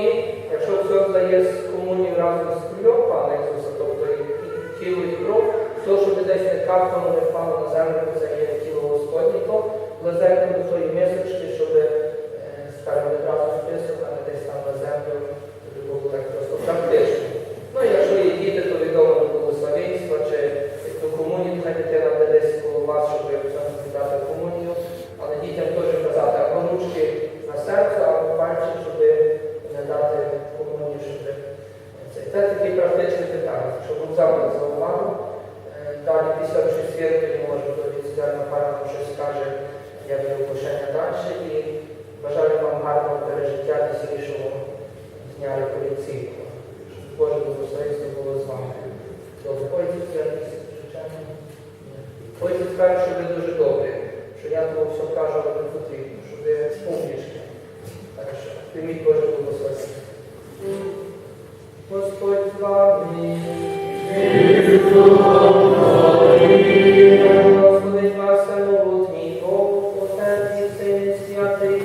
є з комунію разом з кульом Пана Ісуса, тобто і і тіло і кров, то, щоб десь не капнуло, не впало на землю, це є тіло Господнє, то близенько до тої мисочки, щоб, е, скажімо, відразу список, а не десь там на землю, практичне питання, щоб вам за увагу. Е, далі після четвірки може відсідати напевно щось скаже, як його пошення далі. І бажаю вам гарного пережиття піснішого дня Щоб Кожен особисто було з вами. Пойдіть скаже, що ви дуже добрі, що я того все кажу, але не потрібно, що ви спомнішні. Так що, прийміть Боже благословення. Господь. Коли пасемо, твій Бог, Отець і Син Святий,